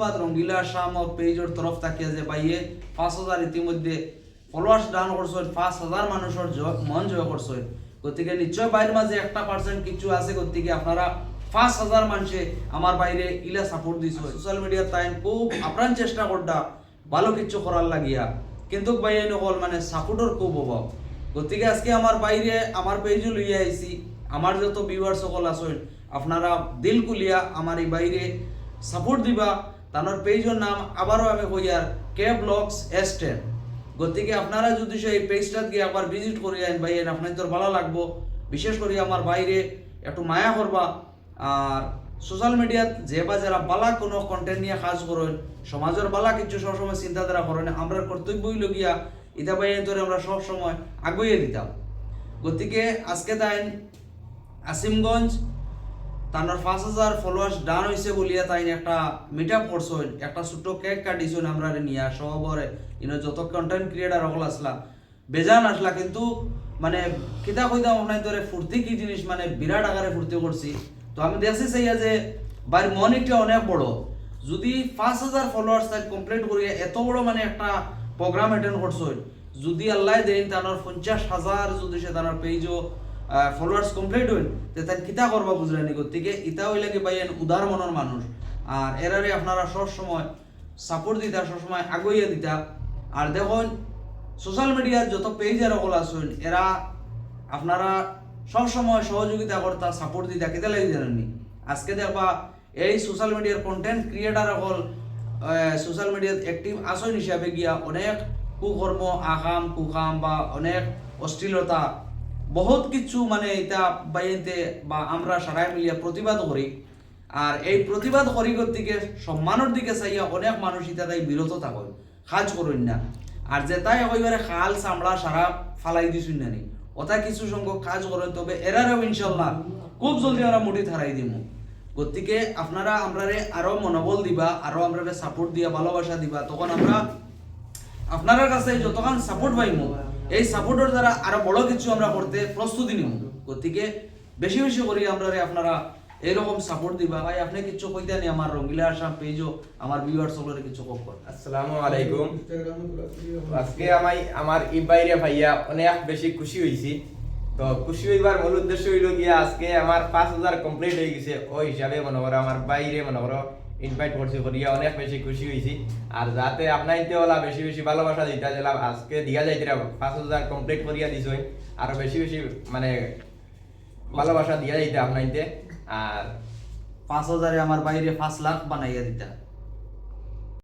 ধন্যবাদ। রঙ্গিলা শাম ও পেজের তরফ থেকে যে পাইয়ে পাঁচ হাজার ইতিমধ্যে ফলোয়ার্স ডান করছেন পাঁচ হাজার মানুষের মন জয় করছেন গতিকে নিশ্চয় বাইরের মাঝে একটা পার্সেন্ট কিছু আছে, গতিকে আপনারা পাঁচ হাজার মানুষে আমার বাইরে ইলা সাপোর্ট দিছে। সোশ্যাল মিডিয়ার তাই খুব আপ্রাণ চেষ্টা করতা ভালো কিছু করার লাগিয়া। কিন্তু বাইরে নকল মানে সাপোর্টের খুব অভাব গতিকে আজকে আমার বাইরে আমার পেজও লইয়া আইছি আমার যত ভিউয়ার সকল আছেন, আপনারা দিল কুলিয়া আমার এই বাইরে সাপোর্ট দিবা। তানোর পেজের নাম আবারও আমি কইয়ার কে ব্লগস এস টেন গতিকে আপনারা যদি সেই পেজটা গিয়ে আবার ভিজিট করি আইন ভাই আপনার তোর ভালো লাগবো। বিশেষ করে আমার বাইরে একটু মায়া করবা। আর সোশ্যাল মিডিয়াত যে বা যারা বালা কোনো কন্টেন্ট নিয়ে কাজ করেন, সমাজের বালা কিছু সবসময় চিন্তাধারা করেন, আমরা কর্তব্যই লগিয়া ইতা ভাই তোরে আমরা সব সময় আগুয়ে দিতাম। গতিকে আজকে তাই আসিমগঞ্জ তানোর পাঁচ হাজার ফলোয়ার্স ডান হয়েছে বলিয়া তাই একটা মিট আপ একটা ছোট্ট কেক কাটিছেন আমরা নিয়ে সবরে ইনো যত কন্টেন্ট ক্রিয়েটার সকল আসলা। বেজান আসলা, কিন্তু মানে কিতা কইতাম আপনার ধরে ফুর্তি কি জিনিস? মানে বিরাট আকারে ফুর্তি করছি। তো আমি দেখছি চাইয়া যে বাইর মন একটা অনেক বড়। যদি পাঁচ হাজার ফলোয়ার্স তাই কমপ্লিট করিয়া এত বড় মানে একটা প্রোগ্রাম অ্যাটেন্ড করছেন যদি আল্লাহ দেন তানোর পঞ্চাশ হাজার যদি সে তানোর পেজও ফলোয়ার্স কমপ্লিট হইন তে তার কিতা করবা বুঝলেনি গতিকে ইতা হইলে কি বাইন উদার মনের মানুষ আর এরারে আপনারা সব সময় সাপোর্ট দিতা সব সময় আগুইয়া দিতা। আর দেখুন সোশ্যাল মিডিয়ার যত পেজ এরা সকল আছেন এরা আপনারা সব সময় সহযোগিতা করতা সাপোর্ট দিতা কেতে লাগি জানেননি আজকে দেখবা এই সোশ্যাল মিডিয়ার কন্টেন্ট ক্রিয়েটার সকল সোশ্যাল মিডিয়াত অ্যাক্টিভ আসন হিসাবে গিয়া অনেক কুকর্ম আকাম, কুকাম বা অনেক অশ্লীলতা বহুত কিছু মানে এটা বাইতে বা আমরা সারাই মিলিয়া প্রতিবাদ করি। আর এই প্রতিবাদ করি দিকে সম্মানের দিকে চাইয়া অনেক মানুষ তাই বিরত থাকল কাজ করুন না। আর যে তাই একেবারে খাল চামড়া সারা ফালাই দিছুন না নি। ওটা কিছু সংখ্যক কাজ করেন, তবে এরারও ইনশাল্লাহ খুব জলদি আমরা মুঠি থারাই দিমু। গতিকে আপনারা আমরারে আরও মনোবল দিবা আরও আমরা সাপোর্ট দিয়া, ভালোবাসা দিবা, তখন আমরা আপনার কাছে যতক্ষণ সাপোর্ট পাইমু এই সাপোর্টের দ্বারা আরও বড় কিছু আমরা করতে প্রস্তুতি নিব। গতিকে বেশি বেশি করি আমরা আপনারা এরকম সাপোর্ট দিবা। ভাই আপনি কিছু কইতে নি আমার রঙ্গিলা আসাম পেজও আমার ভিউয়ার্স সকলের কিছু কক কর। আসসালামু আলাইকুম। আজকে আমি আমার ই বাইরে ভাইয়া অনেক বেশি খুশি হয়েছি তো খুশি হইবার মূল উদ্দেশ্য হইল গিয়া আজকে আমার পাঁচ হাজার কমপ্লিট হয়ে গেছে। ওই হিসাবে মনে করো আমার বাইরে মনে করো ইনভাইট করছি করিয়া অনেক বেশি খুশি হয়েছি আর যাতে আপনাইতে ওলা বেশি বেশি ভালোবাসা দিতা গেলাম আজকে দিয়া যাইতে পাঁচ হাজার কমপ্লিট করিয়া দিছই আরও বেশি বেশি মানে ভালোবাসা দিয়া যাইতে আপনাইতে। আর পাঁচ হাজারে আমার বাইরে পাঁচ লাখ বানাইয়া দিতা।